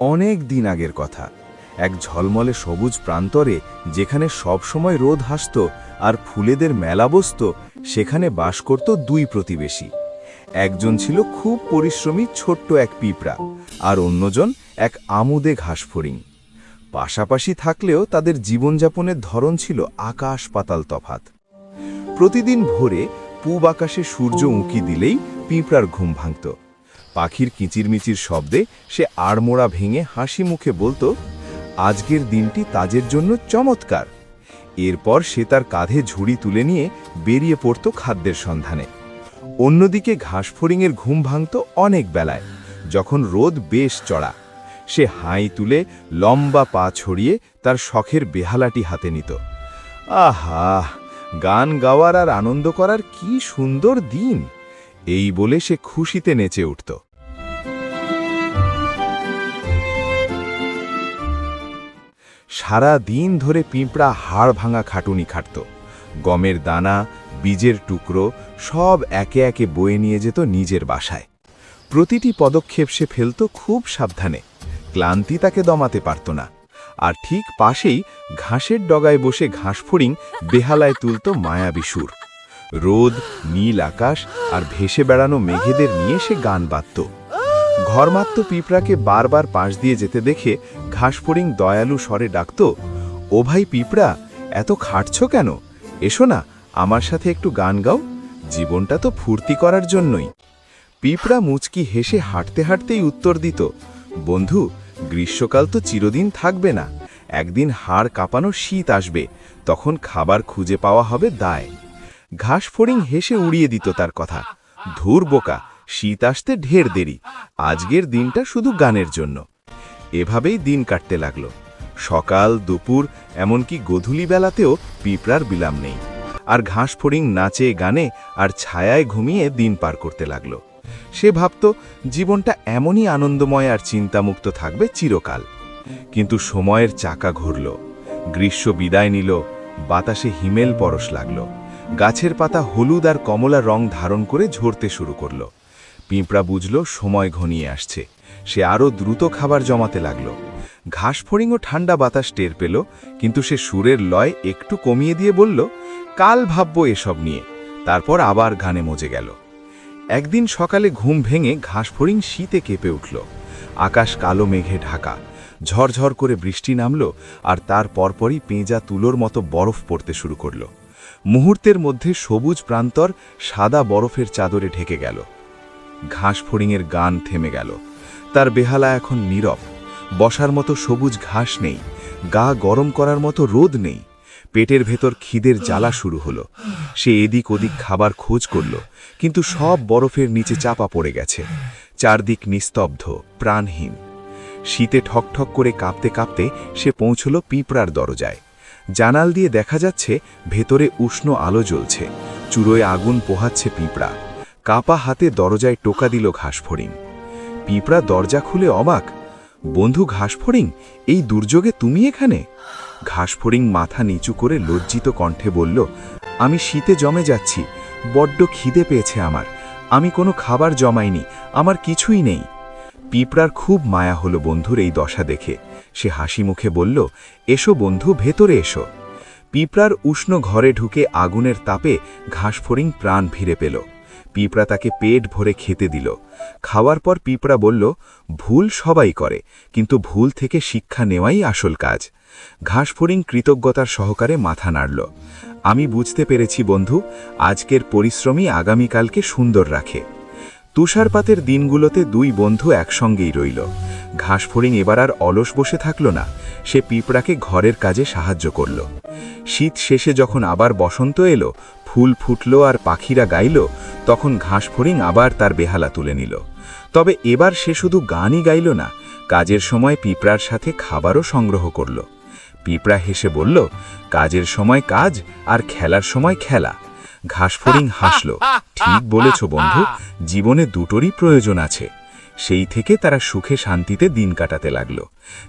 অনেক দিন আগের কথা। এক ঝলমলে সবুজ প্রান্তরে যেখানে সব সময় রোদ হাসত আর ফুলেদের মেলা বসত, সেখানে বাস করত দুই প্রতিবেশী। একজন ছিল খুব পরিশ্রমী ছোট্ট এক পিঁপড়া আর অন্যজন এক আমুদে ঘাসফড়িং। পাশাপাশি থাকলেও তাদের জীবনযাপনের ধরন ছিল আকাশ পাতাল তফাত। প্রতিদিন ভোরে পূব আকাশে সূর্য উঁকি দিলেই পিঁপড়ার ঘুম ভাঙত। পাখির কিচিরমিচির শব্দে সে আড়মোড়া ভেঙে হাসি মুখে বলতো, আজকের দিনটি তাজের জন্য চমৎকার। এরপর সে তার কাঁধে ঝুড়ি তুলে নিয়ে বেরিয়ে পড়ত খাদ্যের সন্ধানে। অন্যদিকে ঘাসফড়িংয়ের ঘুম ভাঙত অনেক বেলায়, যখন রোদ বেশ চড়া। সে হাই তুলে লম্বা পা ছড়িয়ে তার শখের বেহালাটি হাতে নিত। আহা, গান গাওয়ার আর আনন্দ করার কি সুন্দর দিন! এই বলে সে খুশিতে নেচে উঠত। সারা দিন ধরে পিঁপড়া হাড় ভাঙা খাটুনি খাটত। গমের দানা, বীজের টুকরো, সব একে একে বয়ে নিয়ে যেত নিজের বাসায়। প্রতিটি পদক্ষেপ সে ফেলত খুব সাবধানে। ক্লান্তি তাকে দমাতে পারত না। আর ঠিক পাশেই ঘাসের ডগায় বসে ঘাসফড়িং বেহালায় তুলত মায়াবী সুর। রোদ, নীল আকাশ আর ভেসে বেড়ানো মেঘেদের নিয়ে সে গান বাঁধত ঘরমাত্ম পিঁপড়াকে বারবার পাশ দিয়ে যেতে দেখে ঘাসফড়িং দয়ালু স্বরে ডাকত, ও ভাই পিঁপড়া, এত খাটছ কেন? এসো না, আমার সাথে একটু গান গাও, জীবনটা তো ফুর্তি করার জন্যই। পিঁপড়া মুচকি হেসে হাঁটতে হাঁটতেই উত্তর দিত, বন্ধু, গ্রীষ্মকাল তো চিরদিন থাকবে না, একদিন হাড় কাঁপানো শীত আসবে, তখন খাবার খুঁজে পাওয়া হবে দায়। ঘাস ফড়িং হেসে উড়িয়ে দিত তার কথা, ধুর বোকা, শীত আসতে ঢের দেরি, আজকের দিনটা শুধু গানের জন্য। এভাবেই দিন কাটতে লাগল। সকাল, দুপুর, এমনকি গধূলি বেলাতেও পিঁপড়ার বিলাম নেই। আর ঘাস ফড়িং নাচে গানে আর ছায়ায় ঘুমিয়ে দিন পার করতে লাগল। সে ভাবত, জীবনটা এমনই আনন্দময় আর চিন্তামুক্ত থাকবে চিরকাল। কিন্তু সময়ের চাকা ঘুরল। গ্রীষ্ম বিদায় নিল। বাতাসে হিমেল পরশ লাগল। গাছের পাতা হলুদ আর কমলা রং ধারণ করে ঝরতে শুরু করল। পিঁপড়া বুঝল, সময় ঘনিয়ে আসছে। সে আরও দ্রুত খাবার জমাতে লাগল। ঘাসফড়িংও ঠান্ডা বাতাস টের পেল, কিন্তু সে সুরের লয় একটু কমিয়ে দিয়ে বলল, কাল ভাবব এসব নিয়ে। তারপর আবার ঘানে মজে গেল। একদিন সকালে ঘুম ভেঙে ঘাসফড়িং শীতে কেঁপে উঠল। আকাশ কালো মেঘে ঢাকা। ঝরঝর করে বৃষ্টি নামল আর তার পরপরই পেঁজা তুলোর মতো বরফ পড়তে শুরু করল। মুহূর্তের মধ্যে সবুজ প্রান্তর সাদা বরফের চাদরে ঢেকে গেল। ঘাসফড়িংয়ের গান থেমে গেল। তার বেহালা এখন নীরব। বসার মতো সবুজ ঘাস নেই, গা গরম করার মতো রোদ নেই। পেটের ভেতর খিদের জ্বালা শুরু হলো। সে এদিক ওদিক খাবার খোঁজ করল, কিন্তু সব বরফের নিচে চাপা পড়ে গেছে। চারদিক নিস্তব্ধ, প্রাণহীন। শীতে ঠকঠক করে কাঁপতে কাঁপতে সে পৌঁছল পিঁপড়ার দরজায়। জানাল দিয়ে দেখা যাচ্ছে, ভেতরে উষ্ণ আলো জ্বলছে। চুড়োয় আগুন পোহাচ্ছে পিঁপড়া। কাপা হাতে দরজায় টোকা দিল ঘাসফড়িং পিঁপড়া দরজা খুলে অবাক। বন্ধু ঘাসফড়িং, এই দুর্যোগে তুমি এখানে? ঘাসফড়িং মাথা নিচু করে লজ্জিত কণ্ঠে বলল, আমি শীতে জমে যাচ্ছি, বড্ড খিদে পেয়েছে আমার। আমি কোনো খাবার জমাইনি, আমার কিছুই নেই। পিঁপড়ার খুব মায়া হলো বন্ধুর এই দশা দেখে। সে হাসি মুখে বলল, এসো বন্ধু, ভেতরে এসো। পিঁপড়ার উষ্ণ ঘরে ঢুকে আগুনের তাপে ঘাসফড়িং প্রাণ ফিরে পেল। পিঁপড়া তাকে পেট ভরে খেতে দিল। খাওয়ার পর পিঁপড়া বলল, ভুল সবাই করে, কিন্তু ভুল থেকে শিক্ষা নেওয়াই আসল কাজ। ঘাসফড়িং কৃতজ্ঞতার সহকারে মাথা নাড়ল। আমি বুঝতে পেরেছি বন্ধু, আজকের পরিশ্রমই আগামীকালকে সুন্দর রাখে। তুষারপাতের দিনগুলোতে দুই বন্ধু একসঙ্গেই রইল। ঘাসফড়িং এবার আর অলস বসে থাকল না, সে পিঁপড়াকে ঘরের কাজে সাহায্য করল। শীত শেষে যখন আবার বসন্ত এলো ফুল ফুটল আর পাখিরা গাইল, তখন ঘাসফড়িং আবার তার বেহালা তুলে নিল। তবে এবার সে শুধু গানই গাইল না, কাজের সময় পিঁপড়ার সাথে খাবারও সংগ্রহ করল। পিঁপড়া হেসে বলল, কাজের সময় কাজ আর খেলার সময় খেলা। ঘাসফড়িং হাসল, ঠিক বলেছ বন্ধু, জীবনে দুটোরই প্রয়োজন আছে। সেই থেকে তারা সুখে শান্তিতে দিন কাটাতে লাগল।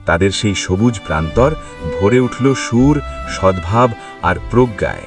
তাদের সেই সবুজ প্রান্তর ভরে উঠল সুর, সদ্ভাব আর প্রজ্ঞায়।